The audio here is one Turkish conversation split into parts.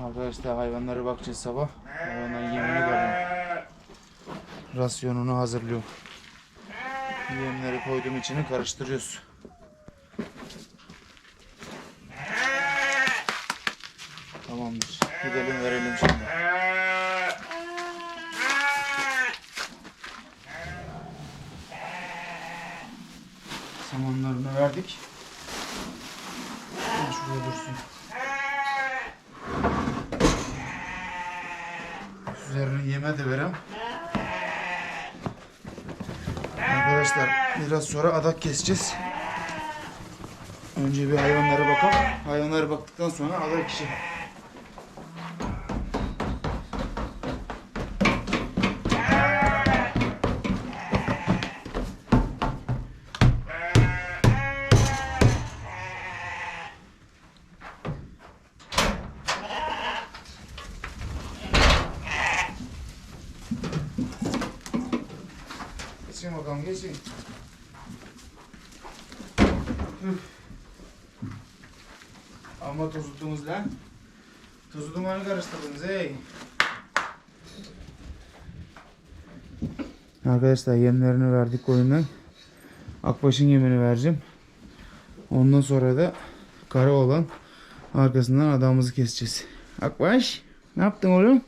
Arkadaşlar hayvanlara bakacağız sabah. Hayvanların yemini koyuyorum. Rasyonunu hazırlıyorum. Yemleri koydum içine karıştırıyoruz. Tamamdır. Gidelim verelim şimdi. Samanlarını verdik. Şuraya dursun. Üzerine yeme de verem. Arkadaşlar biraz sonra adak keseceğiz. Önce bir hayvanlara bakalım. Hayvanlara baktıktan sonra adak işi. Geçin bakalım geçin. Ama tozuttunuz lan. Tozu dumanı karıştırdınız ey. Arkadaşlar yemlerini verdik koyundan. Akbaş'ın yemini vereceğim. Ondan sonra da kara olan arkasından adamımızı keseceğiz. Akbaş ne yaptın oğlum?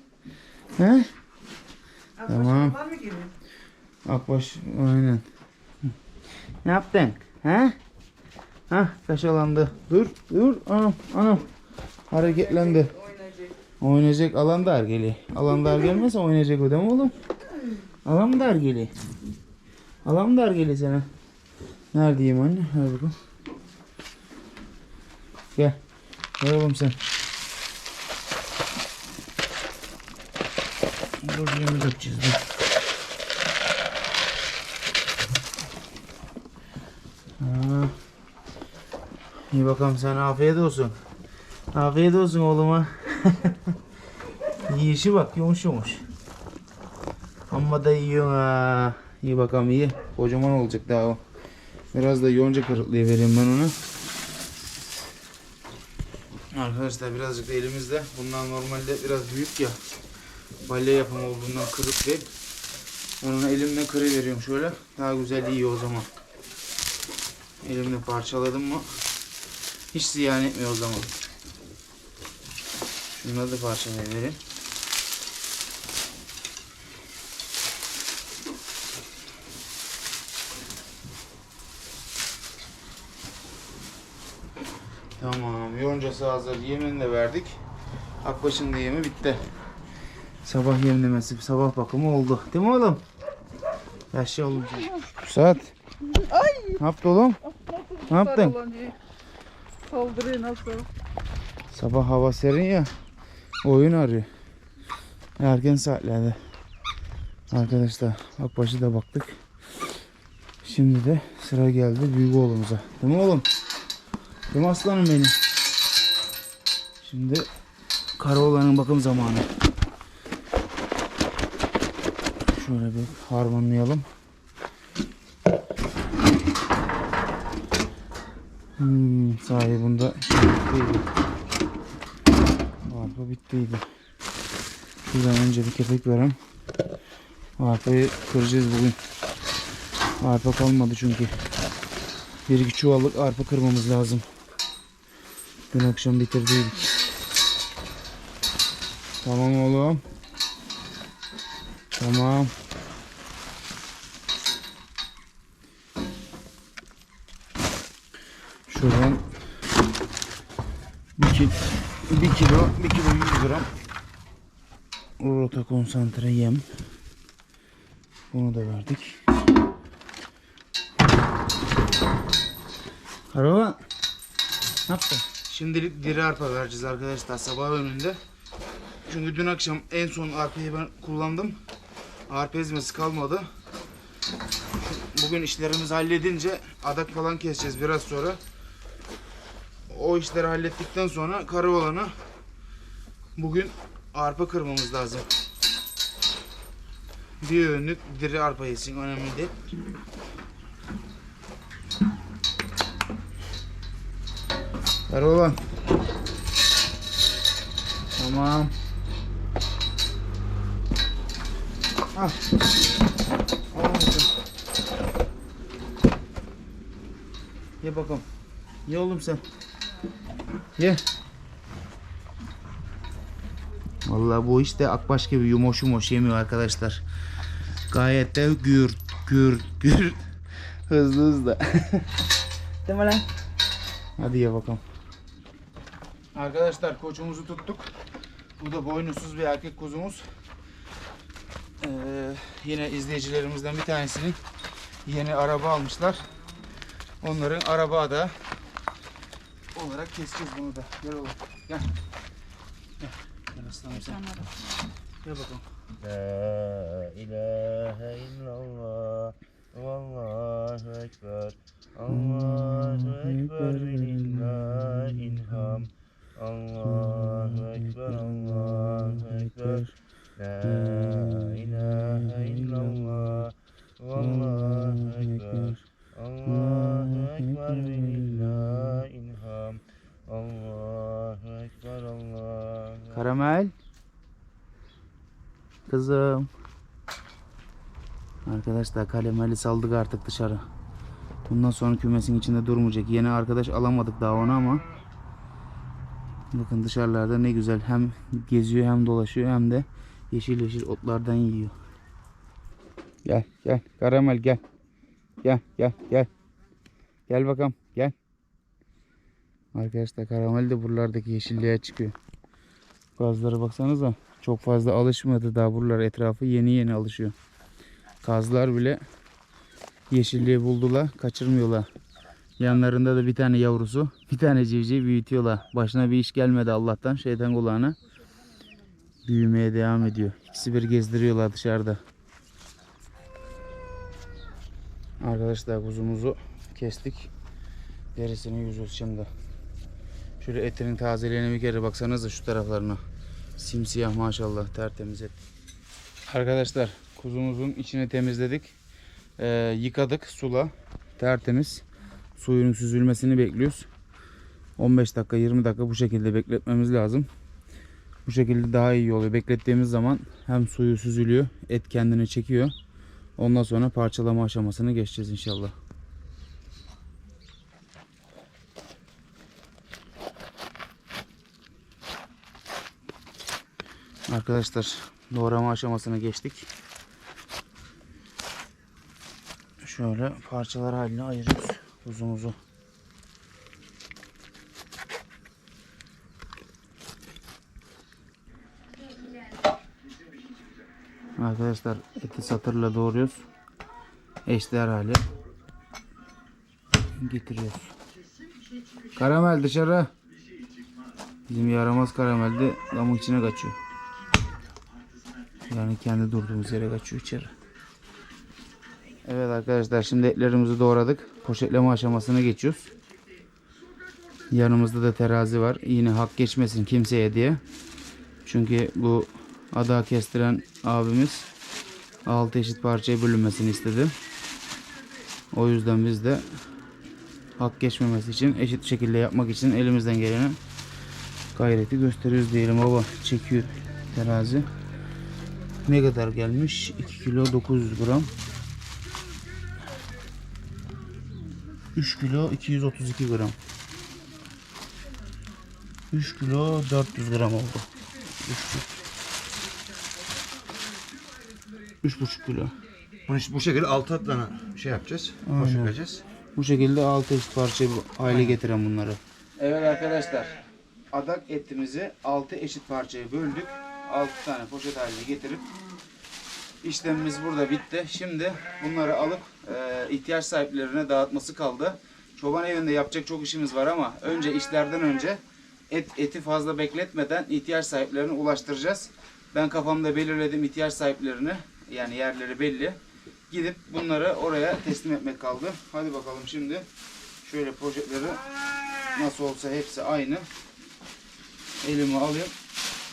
He? Tamam. Var mı gibi? Akbaş aynen. Ne yaptın? He? Hah kaşalandı. Dur dur anam anam. Hareketlendi. Oynayacak. Alan dar geli. Alan dar gelmezse oynayacak o değil mi oğlum? Alan dar geli. Alan dar geli sana. Neredeyim anne? Hadi bakalım. Gel. Gel oğlum sen. Dur yemi dökeceğiz dur. İyi bakalım sen afiyet olsun. Afiyet olsun oğluma. Yiyişi bak yumuş yumuş. Amma da yiyorsun ha. İyi bakalım iyi. Kocaman olacak daha o. Biraz da yonca kırıklığı vereyim ben ona. Arkadaşlar birazcık da elimizde. Bunlar normalde biraz büyük ya. Balya yapımı olduğundan kırık değil. Ben onu elimle kırıveriyorum şöyle. Daha güzel yiyor o zaman. Elimle parçaladım mı hiç ziyan etmiyor o zaman. Şunları da parçalayıvereyim. Tamam. Yoncası hazır. Yemini de verdik. Akbaş'ın da yemi bitti. Sabah yemlemesi, sabah bakımı oldu. Değil mi oğlum? Yaşlı oğlum. Saat. Ne yaptı oğlum? Ne yaptın? Saldırıyor nasıl? Sabah hava serin ya. Oyun arıyor. Erken saatlerde. Arkadaşlar Akbaş'a da baktık. Şimdi de sıra geldi büyük oğlumuza. Değil mi oğlum? Değil mi aslanım benim? Şimdi kara oğlanın bakım zamanı. Şöyle bir harmanlayalım. Hmm, sahi bunda bittiydi. Arpa bittiydi. Şuradan önce bir kepek verem. Arpayı kıracağız bugün. Arpa kalmadı çünkü. Bir iki çuvallık arpa kırmamız lazım. Dün akşam bitirdiydik. Tamam oğlum. Tamam. Gram rota konsantre yem. Bunu da verdik. Araba ne yaptın? Şimdilik diri arpa vereceğiz arkadaşlar sabah önünde. Çünkü dün akşam en son arpayı ben kullandım. Arpa ezmesi kalmadı. Bugün işlerimizi halledince adak falan keseceğiz biraz sonra. O işleri hallettikten sonra kara olanı bugün arpa kırmamız lazım. Bir öğünlük diri arpa yesin önemli değil. Kara olan. Tamam. Al. Al bakalım. Ye bakalım. Ye oğlum sen. Ye. Vallahi bu işte akbaş gibi yumoş yumoş yemiyor arkadaşlar. Gayet de gür gür gür hızlı hızlı. Değil mi lan? Hadi ye bakalım. Arkadaşlar koçumuzu tuttuk. Bu da boynuzsuz bir erkek kuzumuz. Ee, yine izleyicilerimizden bir tanesinin yeni araba almışlar. Onların araba da olarak keseceğiz bunu da. Gel oğlum. Gel. Gel. Aslanım sen. Gel bakalım. La ilahe illallah Vallahu ekber Allahu ekber ve lillahi ilham. Allahu ekber Allahu ekber. La ilahe illallah Vallahu ekber. Allahu ekber ve Karamel. Kızım. Arkadaşlar karameli saldık artık dışarı. Bundan sonra kümesin içinde durmayacak. Yeni arkadaş alamadık daha onu ama. Bakın dışarılarda ne güzel hem geziyor hem dolaşıyor hem de yeşil yeşil otlardan yiyor. Gel gel karamel gel. Gel gel gel. Gel bakalım gel. Arkadaşlar karamel de buralardaki yeşilliğe çıkıyor. Gazlara baksanıza çok fazla alışmadı daha buralar etrafı yeni yeni alışıyor. Kazlar bile yeşilliği buldular kaçırmıyorlar. Yanlarında da bir tane yavrusu bir tane civciv büyütüyorlar. Başına bir iş gelmedi Allah'tan şeytan kulağına. Büyümeye devam ediyor. İkisi bir gezdiriyorlar dışarıda. Arkadaşlar kuzumuzu kestik. Derisini yüzüyoruz şimdi. Şöyle etinin tazeliğine bir kere baksanıza şu taraflarına. Simsiyah maşallah tertemiz et. Arkadaşlar kuzumuzun içini temizledik. Ee, yıkadık sula. Tertemiz. Suyunun süzülmesini bekliyoruz. 15 dakika 20 dakika bu şekilde bekletmemiz lazım. Bu şekilde daha iyi oluyor. Beklettiğimiz zaman hem suyu süzülüyor, et kendini çekiyor. Ondan sonra parçalama aşamasını geçeceğiz inşallah. Arkadaşlar doğrama aşamasına geçtik. Şöyle parçalar haline ayırıyoruz uzumuzu. Arkadaşlar eti satırla doğruyoruz. Eşdeğer hale getiriyoruz. Karamel dışarı. Bizim yaramaz karamel de damın içine kaçıyor. Yani kendi durduğumuz yere kaçıyor içeri. Evet arkadaşlar şimdi etlerimizi doğradık. Poşetleme aşamasına geçiyoruz. Yanımızda da terazi var. Yine hak geçmesin kimseye diye. Çünkü bu ada kestiren abimiz 6 eşit parçaya bölünmesini istedi. O yüzden biz de hak geçmemesi için eşit şekilde yapmak için elimizden geleni gayreti gösteriyoruz diyelim baba. Çekiyor terazi. Ne kadar gelmiş? 2 kilo 900 gram. 3 kilo 232 gram. 3 kilo 400 gram oldu. 3,5 kilo. Bunu işte bu şekilde altı tane şey yapacağız. Poşetleyeceğiz. Bu şekilde 6 eşit parça hale getiren bunları. Evet arkadaşlar. Adak etimizi 6 eşit parçaya böldük. 6 tane poşet haline getirip işlemimiz burada bitti. Şimdi bunları alıp e, ihtiyaç sahiplerine dağıtması kaldı. Çoban evinde yapacak çok işimiz var ama önce işlerden önce et eti fazla bekletmeden ihtiyaç sahiplerine ulaştıracağız. Ben kafamda belirledim ihtiyaç sahiplerini. Yani yerleri belli. Gidip bunları oraya teslim etmek kaldı. Hadi bakalım şimdi şöyle poşetleri nasıl olsa hepsi aynı. Elime alayım.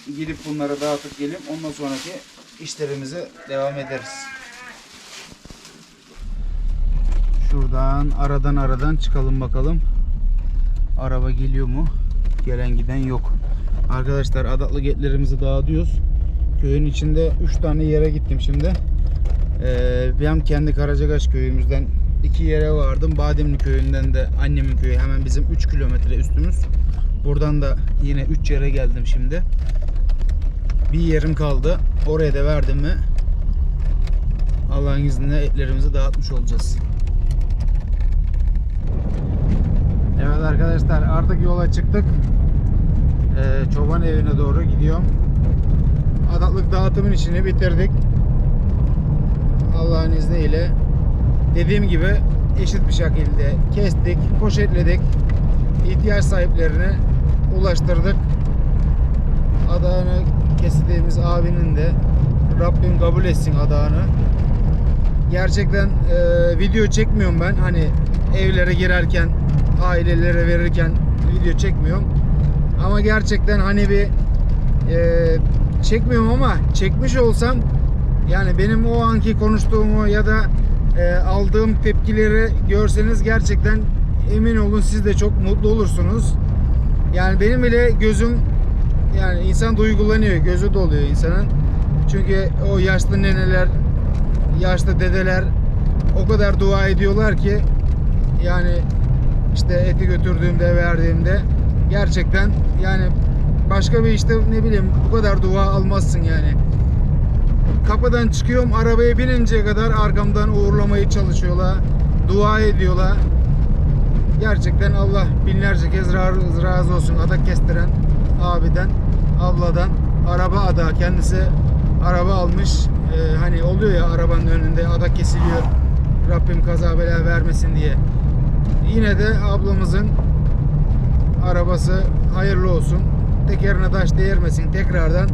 Gidip bunları dağıtıp geleyim. Ondan sonraki işlerimize devam ederiz. Şuradan aradan aradan çıkalım bakalım. Araba geliyor mu? Gelen giden yok. Arkadaşlar adaklık etlerimizi dağıtıyoruz. Köyün içinde 3 tane yere gittim şimdi. Ee, ben kendi Karacakaş köyümüzden iki yere vardım. Bademli köyünden de annemin köyü hemen bizim 3 kilometre üstümüz. Buradan da yine 3 yere geldim şimdi. Bir yerim kaldı. Oraya da verdim mi Allah'ın izniyle etlerimizi dağıtmış olacağız. Evet arkadaşlar artık yola çıktık. Ee, çoban evine doğru gidiyorum. Adaklık dağıtımın işini bitirdik. Allah'ın izniyle dediğim gibi eşit bir şekilde kestik, poşetledik. ihtiyaç sahiplerine ulaştırdık. Adağını kestiğimiz abinin de Rabbim kabul etsin adağını. Gerçekten e, video çekmiyorum ben. Hani evlere girerken, ailelere verirken video çekmiyorum. Ama gerçekten hani bir e, çekmiyorum ama çekmiş olsam yani benim o anki konuştuğumu ya da e, aldığım tepkileri görseniz gerçekten emin olun siz de çok mutlu olursunuz. Yani benim bile gözüm yani insan duygulanıyor, gözü doluyor insanın. Çünkü o yaşlı neneler, yaşlı dedeler o kadar dua ediyorlar ki yani işte eti götürdüğümde verdiğimde gerçekten yani başka bir işte ne bileyim bu kadar dua almazsın yani. Kapıdan çıkıyorum arabaya bininceye kadar arkamdan uğurlamayı çalışıyorlar. Dua ediyorlar. Gerçekten Allah binlerce kez razı olsun adak kestiren abiden, abladan. Araba ada kendisi araba almış. Ee, hani oluyor ya arabanın önünde adak kesiliyor. Rabbim kaza bela vermesin diye. Yine de ablamızın arabası hayırlı olsun. Tekerine taş değirmesin tekrardan.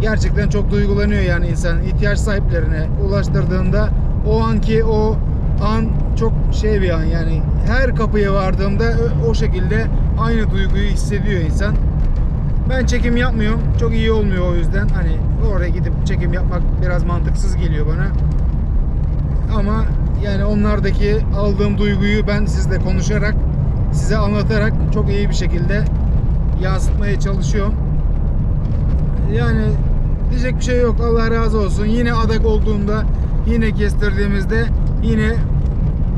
Gerçekten çok duygulanıyor yani insan ihtiyaç sahiplerine ulaştırdığında o anki o an çok şey bir an yani her kapıya vardığımda o şekilde aynı duyguyu hissediyor insan. Ben çekim yapmıyorum. Çok iyi olmuyor o yüzden. Hani oraya gidip çekim yapmak biraz mantıksız geliyor bana. Ama yani onlardaki aldığım duyguyu ben sizle konuşarak, size anlatarak çok iyi bir şekilde yansıtmaya çalışıyorum. Yani diyecek bir şey yok. Allah razı olsun. Yine adak olduğunda, yine kestirdiğimizde yine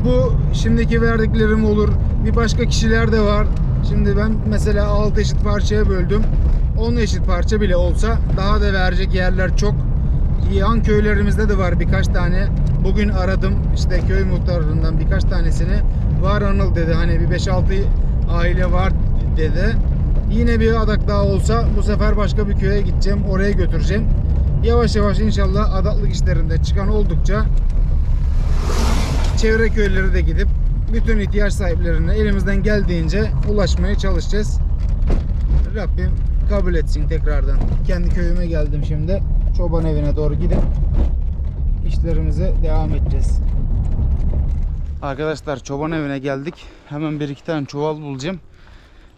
bu şimdiki verdiklerim olur. Bir başka kişiler de var. Şimdi ben mesela 6 eşit parçaya böldüm. 10 eşit parça bile olsa daha da verecek yerler çok. Yan köylerimizde de var birkaç tane. Bugün aradım işte köy muhtarlarından birkaç tanesini. Var Anıl dedi hani bir 5-6 aile var dedi. Yine bir adak daha olsa bu sefer başka bir köye gideceğim. Oraya götüreceğim. Yavaş yavaş inşallah adaklık işlerinde çıkan oldukça çevre köylere de gidip bütün ihtiyaç sahiplerine elimizden geldiğince ulaşmaya çalışacağız. Rabbim kabul etsin tekrardan. Kendi köyüme geldim şimdi. Çoban evine doğru gidip işlerimize devam edeceğiz. Arkadaşlar çoban evine geldik. Hemen bir iki tane çuval bulacağım.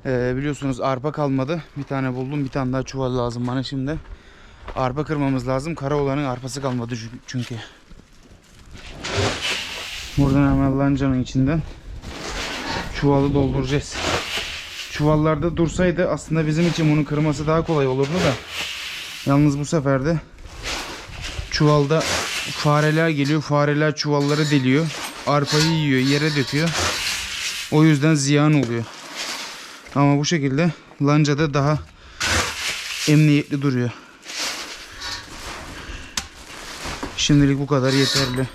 Ee, biliyorsunuz arpa kalmadı. Bir tane buldum. Bir tane daha çuval lazım bana şimdi. Arpa kırmamız lazım. Karaoğlan'ın arpası kalmadı çü- çünkü. Buradan hemen lancanın içinden çuvalı dolduracağız. Çuvallarda dursaydı aslında bizim için bunu kırması daha kolay olurdu da. Yalnız bu sefer de çuvalda fareler geliyor. Fareler çuvalları deliyor. Arpayı yiyor, yere döküyor. O yüzden ziyan oluyor. Ama bu şekilde lancada daha emniyetli duruyor. Şimdilik bu kadar yeterli.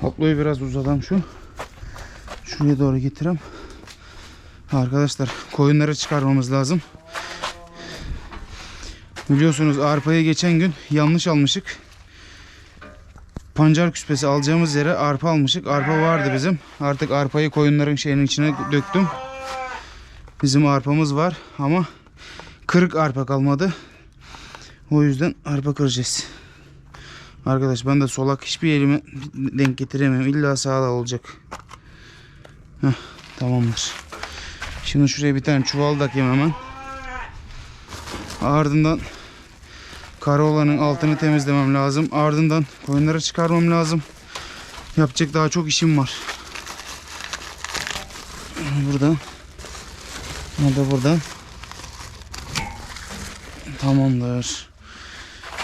Hoployu biraz uzatam şu. Şuraya doğru getireyim. Arkadaşlar koyunları çıkarmamız lazım. Biliyorsunuz arpayı geçen gün yanlış almışık. Pancar küspesi alacağımız yere arpa almışık. Arpa vardı bizim. Artık arpayı koyunların şeyinin içine döktüm. Bizim arpamız var ama kırık arpa kalmadı. O yüzden arpa kıracağız. Arkadaş ben de solak hiçbir elime denk getiremiyorum. İlla sağda olacak. Heh, tamamdır. Şimdi şuraya bir tane çuval takayım hemen. Ardından Karaoğlan'ın altını temizlemem lazım. Ardından koyunları çıkarmam lazım. Yapacak daha çok işim var. Burada. Ya da burada. Tamamdır.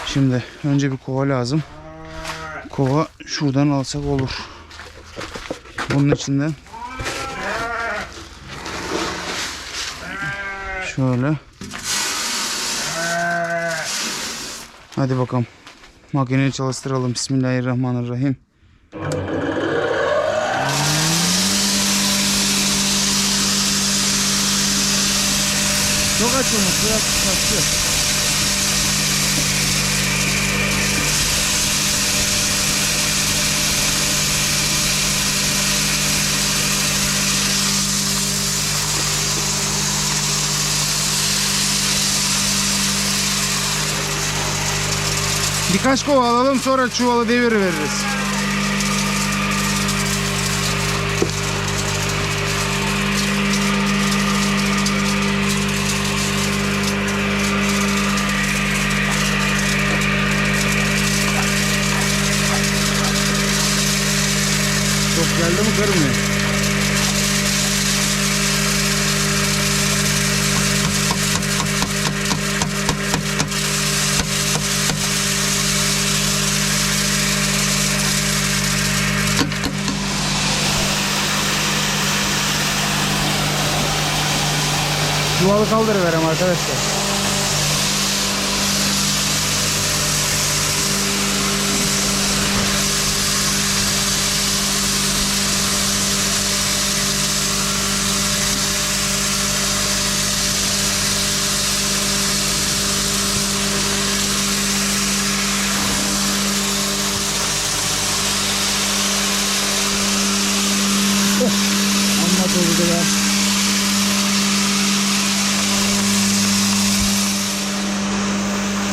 Şimdi önce bir kova lazım. Kova şuradan alsak olur. Bunun içinden şöyle. Hadi bakalım. Makineyi çalıştıralım. Bismillahirrahmanirrahim. Çok açılmış. Biraz kaçtı. Birkaç kova alalım sonra çuvala devir veririz. Çok geldi mi kırmıyor. Çuvalı kaldırıverem arkadaşlar.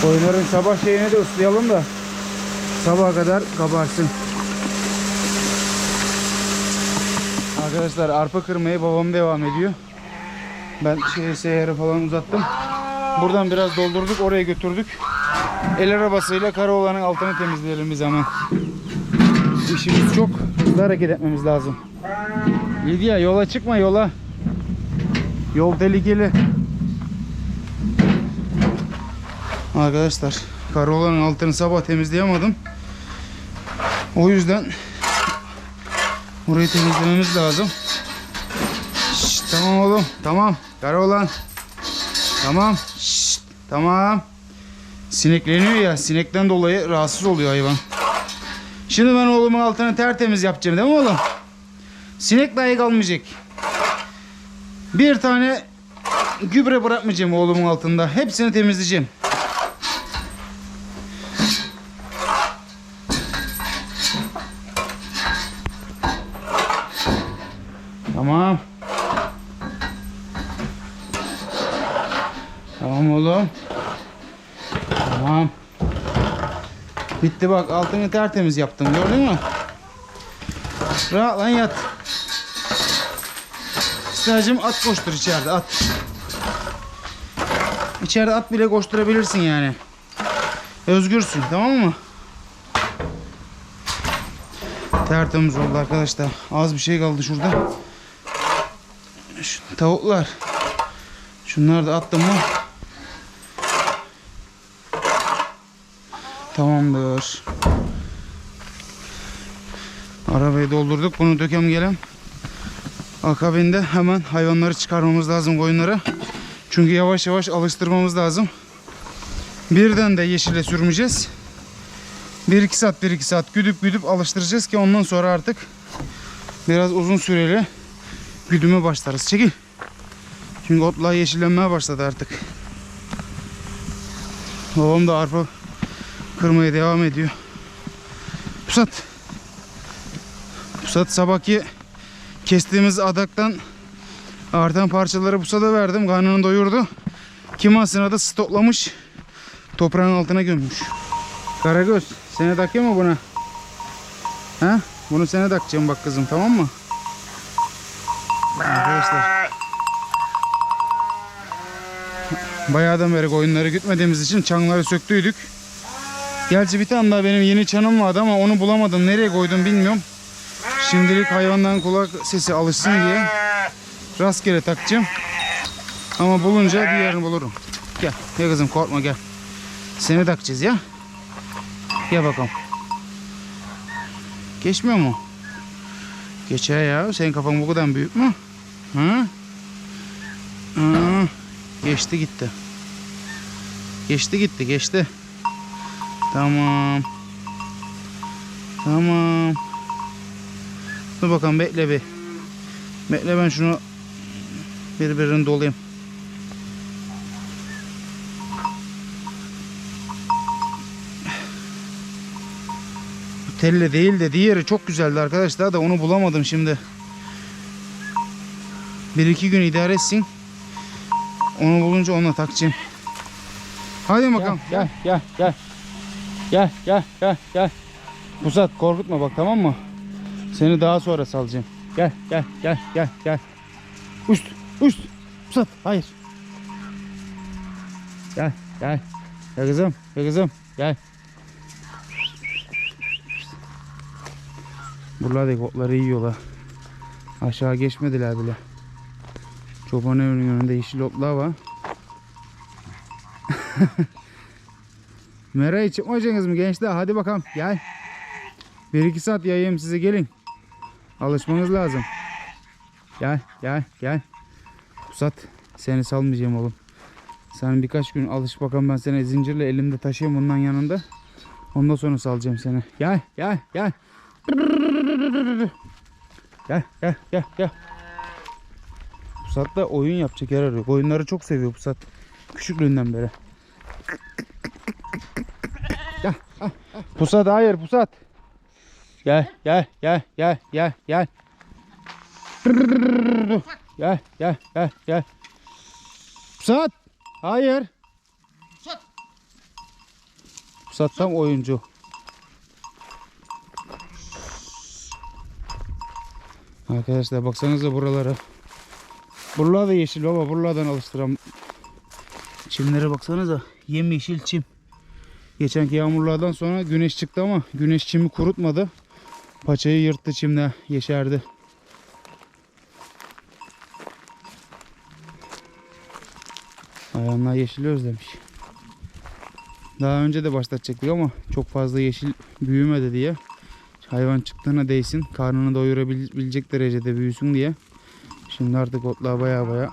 Koyunların sabah şeyini de ıslayalım da sabaha kadar kabarsın. Arkadaşlar arpa kırmaya babam devam ediyor. Ben şey seyyarı falan uzattım. Buradan biraz doldurduk oraya götürdük. El arabasıyla Karaoğlan'ın altını temizleyelim biz hemen. İşimiz çok. Hızlı hareket etmemiz lazım. Lidya yola çıkma yola. Yol tehlikeli. Arkadaşlar Karaoğlan'ın altını sabah temizleyemedim. O yüzden burayı temizlememiz lazım. Şşt, tamam oğlum tamam Karaoğlan. Tamam. Şşt, tamam. Sinekleniyor ya sinekten dolayı rahatsız oluyor hayvan. Şimdi ben oğlumun altını tertemiz yapacağım değil mi oğlum? Sinek dahi kalmayacak. Bir tane gübre bırakmayacağım oğlumun altında. Hepsini temizleyeceğim. Tamam. Tamam oğlum. Tamam. Bitti bak altını tertemiz yaptım gördün mü? Rahat lan yat. İstacım at koştur içeride at. İçeride at bile koşturabilirsin yani. Özgürsün tamam mı? Tertemiz oldu arkadaşlar. Az bir şey kaldı şurada. Şu tavuklar. Şunları da attım mı? Tamamdır. Arabayı doldurduk. Bunu dökem gelem. Akabinde hemen hayvanları çıkarmamız lazım koyunlara. Çünkü yavaş yavaş alıştırmamız lazım. Birden de yeşile sürmeyeceğiz. 1-2 saat 1-2 saat güdüp güdüp alıştıracağız ki ondan sonra artık biraz uzun süreli güdüme başlarız. Çekil. Çünkü otlar yeşillenmeye başladı artık. Babam da arpa kırmaya devam ediyor. Pusat. Pusat sabahki kestiğimiz adaktan artan parçaları pusada verdim. Karnını doyurdu. Kimasına da stoklamış. Toprağın altına gömmüş. Karagöz seni takıyor mu buna? Ha? Bunu sene takacağım bak kızım tamam mı? Arkadaşlar. Bayağıdan beri koyunları gütmediğimiz için çanları söktüydük. Gerçi bir tane daha benim yeni çanım vardı ama onu bulamadım. Nereye koydum bilmiyorum. Şimdilik hayvandan kulak sesi alışsın diye rastgele takacağım. Ama bulunca diğerini bulurum. Gel. Gel kızım korkma gel. Seni takacağız ya. Gel bakalım. Geçmiyor mu? Geçer ya. Senin kafan bu kadar büyük mü? Hı? Hı. Geçti gitti. Geçti gitti geçti. Tamam. Tamam. Dur bakalım bekle bir. Bekle ben şunu birbirini dolayayım. Bu telle değil de diğeri çok güzeldi arkadaşlar da onu bulamadım şimdi. Bir iki gün idare etsin. Onu bulunca onunla takacağım. Hadi bakalım. Gel gel gel. Gel gel gel gel. Pusat korkutma bak tamam mı? Seni daha sonra salacağım. Gel gel gel gel gel. Üst üst. Pusat hayır. Gel gel. Gel kızım gel kızım gel. Buralardaki otları yiyorlar. Aşağı geçmediler bile. Çoban önünde yeşil otlar var. Mera'yı çıkmayacaksınız mı gençler? Hadi bakalım gel. Bir iki saat yayayım size gelin. Alışmanız lazım. Gel gel gel. Pusat seni salmayacağım oğlum. Sen birkaç gün alış bakalım ben seni zincirle elimde taşıyayım bundan yanında. Ondan sonra salacağım seni. Gel gel gel. Gel gel gel gel. Pusat da oyun yapacak yer arıyor. Oyunları çok seviyor Pusat. Küçüklüğünden beri. Pusat hayır Pusat. Gel gel gel gel gel gel. Gel gel gel gel. Pusat. Hayır. Pusat tam oyuncu. Arkadaşlar baksanıza buralara. Buralar da yeşil baba. Buralardan alıştıram. Çimlere baksanıza. Yemyeşil çim. Geçenki yağmurlardan sonra güneş çıktı ama güneş çimi kurutmadı. Paçayı yırttı çimle yeşerdi. Ayağımlar yeşili özlemiş. Daha önce de başlatacaktık ama çok fazla yeşil büyümedi diye. Hayvan çıktığına değsin, karnını doyurabilecek derecede büyüsün diye. Şimdi artık otlar baya baya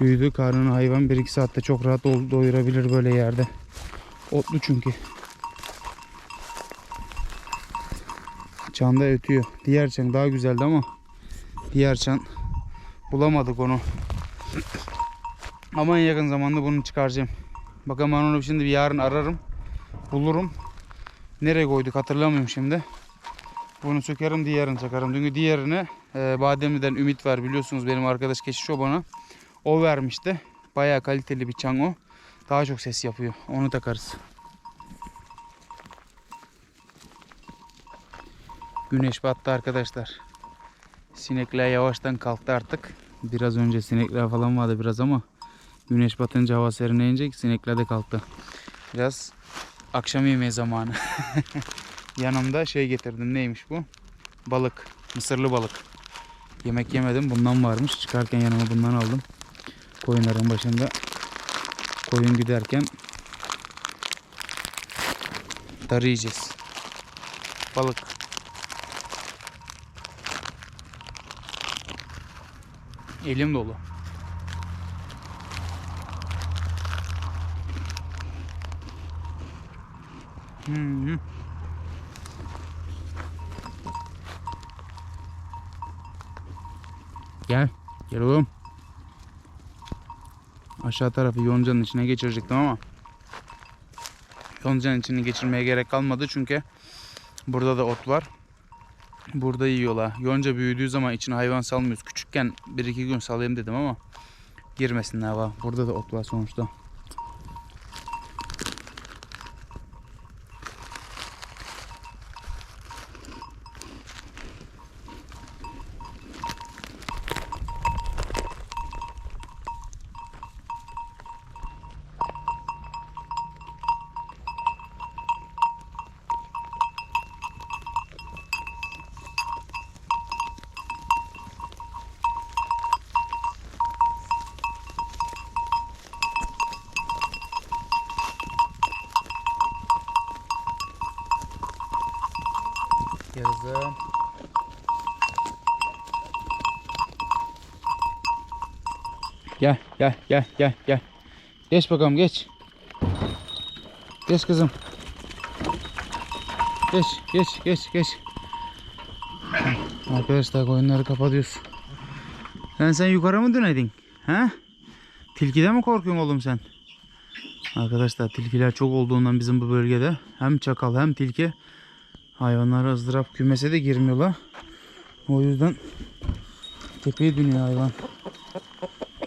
büyüdü. Karnını hayvan 1-2 saatte çok rahat doyurabilir böyle yerde. Otlu çünkü. Çan da ötüyor. Diğer çan daha güzeldi ama diğer çan bulamadık onu. Ama en yakın zamanda bunu çıkaracağım. Bakalım ben onu şimdi bir yarın ararım. Bulurum. Nereye koyduk hatırlamıyorum şimdi. Bunu sökerim diğerini çakarım. Çünkü diğerine e, Bademli'den Ümit var biliyorsunuz benim arkadaş Keşiş Çoban'a. O vermişti. Bayağı kaliteli bir çan o. Daha çok ses yapıyor. Onu takarız. Güneş battı arkadaşlar. Sinekler yavaştan kalktı artık. Biraz önce sinekler falan vardı biraz ama güneş batınca hava serinleyince sinekler de kalktı. Biraz akşam yemeği zamanı. Yanımda şey getirdim. Neymiş bu? Balık. Mısırlı balık. Yemek yemedim. Bundan varmış. Çıkarken yanıma bundan aldım. Koyunların başında koyun giderken yiyeceğiz. Balık. Elim dolu. Hı hı. Gel. Gel oğlum. Aşağı tarafı yoncanın içine geçirecektim ama yoncanın içini geçirmeye gerek kalmadı çünkü burada da ot var. Burada yiyorlar. Yonca büyüdüğü zaman içine hayvan salmıyoruz. Küçükken bir iki gün salayım dedim ama girmesinler hava. Burada da ot var sonuçta. Gel gel gel gel. Geç bakalım geç. Geç kızım. Geç geç geç geç. Arkadaşlar koyunları kapatıyoruz. Sen sen yukarı mı dönedin? He? Tilkiden mi korkuyorsun oğlum sen? Arkadaşlar tilkiler çok olduğundan bizim bu bölgede hem çakal hem tilki hayvanlar ızdırap kümese de girmiyorlar. O yüzden tepeye dönüyor hayvan.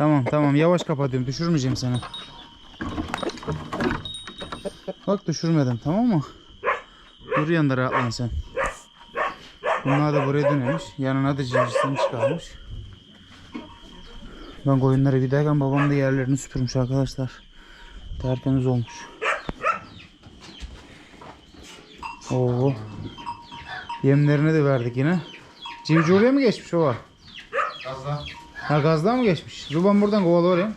Tamam tamam yavaş kapatıyorum düşürmeyeceğim seni. Bak düşürmedim tamam mı? Dur yanında rahatlan sen. Bunlar da buraya dönemiş. Yanına da civcivsini çıkarmış. Ben koyunlara giderken babam da yerlerini süpürmüş arkadaşlar. Tertemiz olmuş. Oo. Yemlerini de verdik yine. Civciv oraya mı geçmiş o var? Gazla. Ha gazdan mı geçmiş? Dur ben buradan kovalı oraya.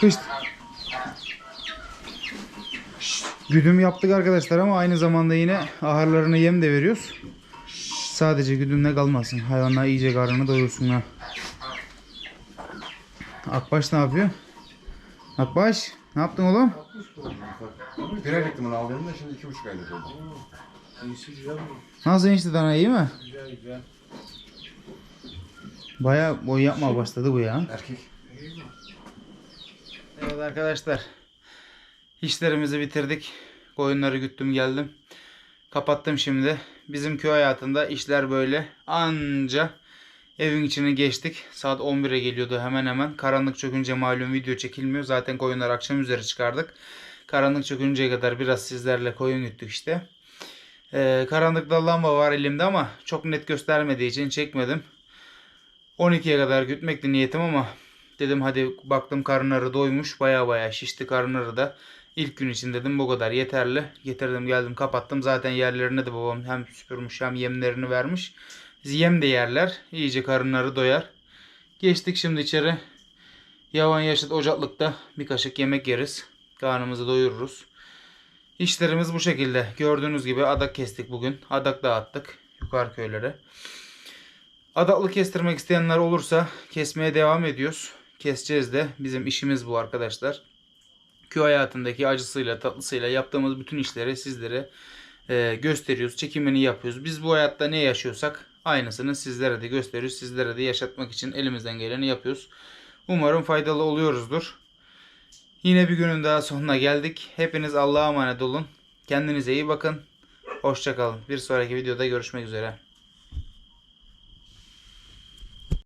Kışt. Güdüm yaptık arkadaşlar ama aynı zamanda yine ahırlarına yem de veriyoruz. Sadece güdümle kalmasın. Hayvanlar iyice karnını doyursunlar. Akbaş ne yapıyor? Akbaş ne yaptın oğlum? Birer ektim bunu aldığımda şimdi iki buçuk aylık oldu. Nasıl enişte dana iyi mi? Baya boy yapmaya başladı bu ya. Erkek. Evet arkadaşlar. İşlerimizi bitirdik. Koyunları güttüm geldim. Kapattım şimdi. Bizim köy hayatında işler böyle. Anca evin içine geçtik. Saat 11'e geliyordu hemen hemen. Karanlık çökünce malum video çekilmiyor. Zaten koyunları akşam üzeri çıkardık. Karanlık çökünceye kadar biraz sizlerle koyun güttük işte. Ee, karanlıkta lamba var elimde ama çok net göstermediği için çekmedim. 12'ye kadar gütmekti niyetim ama dedim hadi baktım karınları doymuş baya baya şişti karınları da. İlk gün için dedim bu kadar yeterli. Getirdim geldim kapattım. Zaten yerlerine de babam hem süpürmüş hem yemlerini vermiş. Yem de yerler. İyice karınları doyar. Geçtik şimdi içeri. Yavan Yaşıt Ocaklık'ta bir kaşık yemek yeriz. Karnımızı doyururuz. İşlerimiz bu şekilde. Gördüğünüz gibi adak kestik bugün. Adak dağıttık yukarı köylere. Adaklı kestirmek isteyenler olursa kesmeye devam ediyoruz. Keseceğiz de. Bizim işimiz bu arkadaşlar. Köy hayatındaki acısıyla tatlısıyla yaptığımız bütün işleri sizlere e, gösteriyoruz. Çekimini yapıyoruz. Biz bu hayatta ne yaşıyorsak aynısını sizlere de gösteriyoruz. Sizlere de yaşatmak için elimizden geleni yapıyoruz. Umarım faydalı oluyoruzdur. Yine bir günün daha sonuna geldik. Hepiniz Allah'a emanet olun. Kendinize iyi bakın. Hoşçakalın. Bir sonraki videoda görüşmek üzere.